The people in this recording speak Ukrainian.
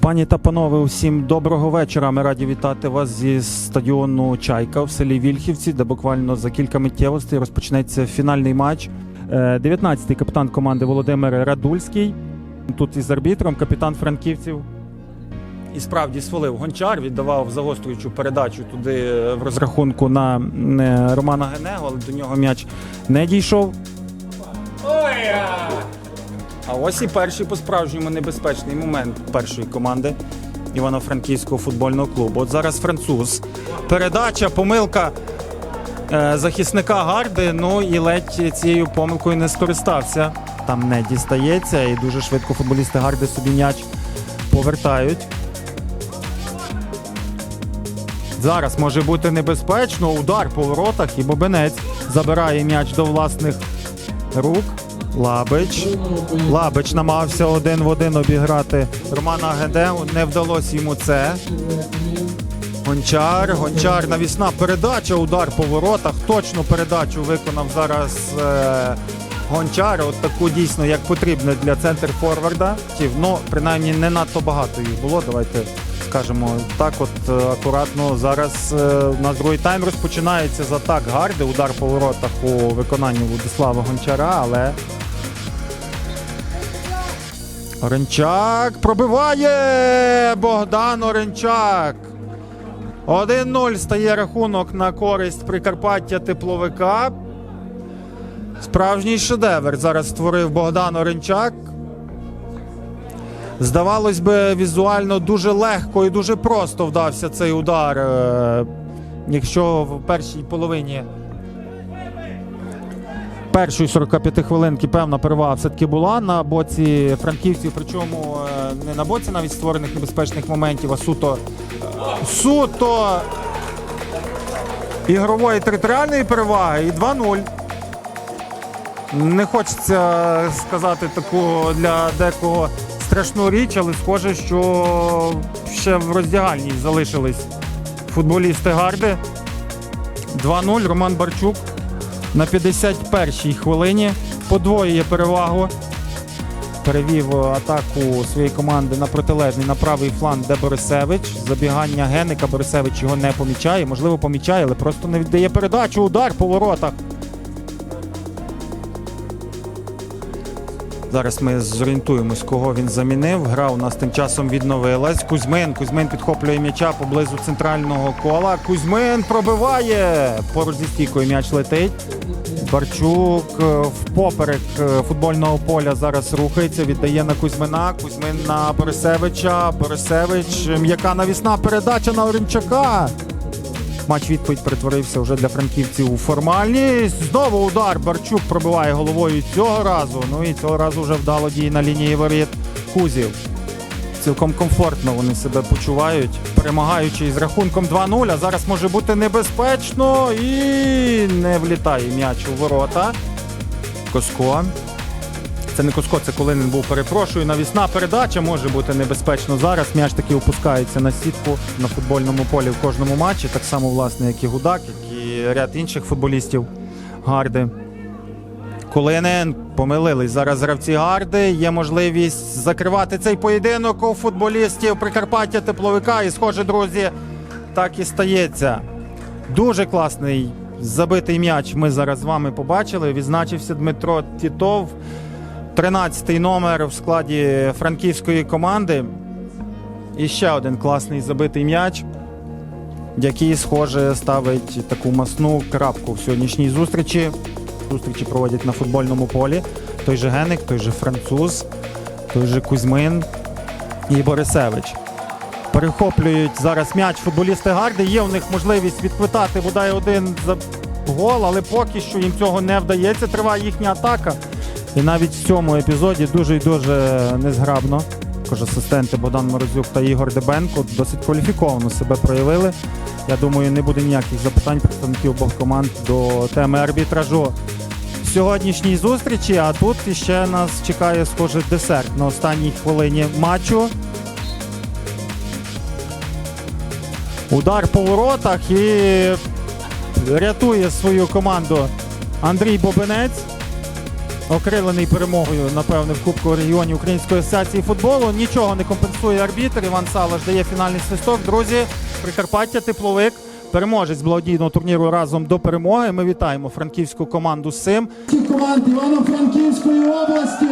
Пані та панове, усім доброго вечора. Ми раді вітати вас зі стадіону Чайка в селі Вільхівці, де буквально за кілька миттєвостей розпочнеться фінальний матч. Е, 19-й капітан команди Володимир Радульський. Тут із арбітром, капітан франківців. І справді свалив гончар, віддавав загострюючу передачу туди е, в розрахунку на е, Романа Генего, але до нього м'яч не дійшов. А ось і перший по-справжньому небезпечний момент першої команди Івано-Франківського футбольного клубу. От зараз француз. Передача, помилка е, захисника Гарди. Ну і ледь цією помилкою не скористався. Там не дістається, і дуже швидко футболісти Гарди собі м'яч повертають. Зараз може бути небезпечно. Удар по воротах і Бобенець забирає м'яч до власних рук. Лабич. Лабич намагався один в один обіграти Романа Геде. Не вдалося йому це. Гончар. Гончар навісна передача. Удар по воротах. Точну передачу виконав зараз е, Гончар. От таку дійсно як потрібно для центр форварда. Ну, принаймні не надто багато їх було. Давайте скажемо так. От е, акуратно зараз е, у нас другий тайм розпочинається з атак гарди. Удар по воротах у виконанні Владислава Гончара, але Оренчак пробиває Богдан Оренчак. 1-0 стає рахунок на користь Прикарпаття тепловика. Справжній шедевр зараз створив Богдан Оренчак. Здавалось би, візуально дуже легко і дуже просто вдався цей удар. е, Якщо в першій половині першої 45 хвилинки певна перевага все-таки була на боці франківців, причому е, не на боці навіть створених небезпечних моментів, а суто суто ігрової територіальної переваги і 2-0. Не хочеться сказати таку для декого страшну річ, але схоже, що ще в роздягальні залишились футболісти Гарди. 2-0. Роман Барчук на 51-й хвилині подвоює перевагу. Перевів атаку своєї команди на протилежний на правий фланг, де Борисевич. Забігання Геника Борисевич його не помічає. Можливо, помічає, але просто не віддає передачу. Удар по воротах. Зараз ми зорієнтуємось, кого він замінив. Гра у нас тим часом відновилась. Кузьмин. Кузьмин підхоплює м'яча поблизу центрального кола. Кузьмин пробиває. Поруч зі стійкою м'яч летить. Барчук е, впоперек е, футбольного поля зараз рухається, віддає на Кузьмина. Кузьмин на Борисевича. Борисевич. М'яка навісна передача на Оренчака. Матч відповідь перетворився вже для франківців у формальність. Знову удар. Барчук пробиває головою цього разу. Ну і цього разу вже вдало діє на лінії воріт Кузів. Цілком комфортно вони себе почувають, перемагаючи із рахунком 2-0. А зараз може бути небезпечно і не влітає м'яч у ворота. Коско. Це не Коско, це Колинин був. Перепрошую. Навісна передача може бути небезпечно зараз. М'яч таки опускається на сітку на футбольному полі в кожному матчі. Так само, власне, як і Гудак, як і ряд інших футболістів Гарди. Колинин помилились зараз гравці Гарди. Є можливість закривати цей поєдинок у футболістів Прикарпаття тепловика. І, схоже, друзі, так і стається. Дуже класний забитий м'яч. Ми зараз з вами побачили. Відзначився Дмитро Тітов. 13-й номер в складі франківської команди. І ще один класний забитий м'яч, який, схоже, ставить таку масну крапку в сьогоднішній зустрічі. Зустрічі проводять на футбольному полі. Той же Геник, той же француз, той же Кузьмин і Борисевич. Перехоплюють зараз м'яч футболісти Гарди. Є у них можливість відквитати бодай один гол, але поки що їм цього не вдається. Триває їхня атака. І навіть в цьому епізоді дуже і дуже незграбно. Також асистенти Богдан Морозюк та Ігор Дебенко досить кваліфіковано себе проявили. Я думаю, не буде ніяких запитань представників обох команд до теми арбітражу сьогоднішній зустрічі. А тут ще нас чекає схоже десерт на останній хвилині матчу. Удар по воротах і рятує свою команду Андрій Бобинець. Окрилений перемогою, напевне, в Кубку регіонів Української асоціації футболу. Нічого не компенсує арбітр. Іван Салаш дає фінальний свисток. Друзі, Прикарпаття, тепловик. Переможець благодійного турніру разом до перемоги. Ми вітаємо франківську команду з цим. команд Івано-Франківської області.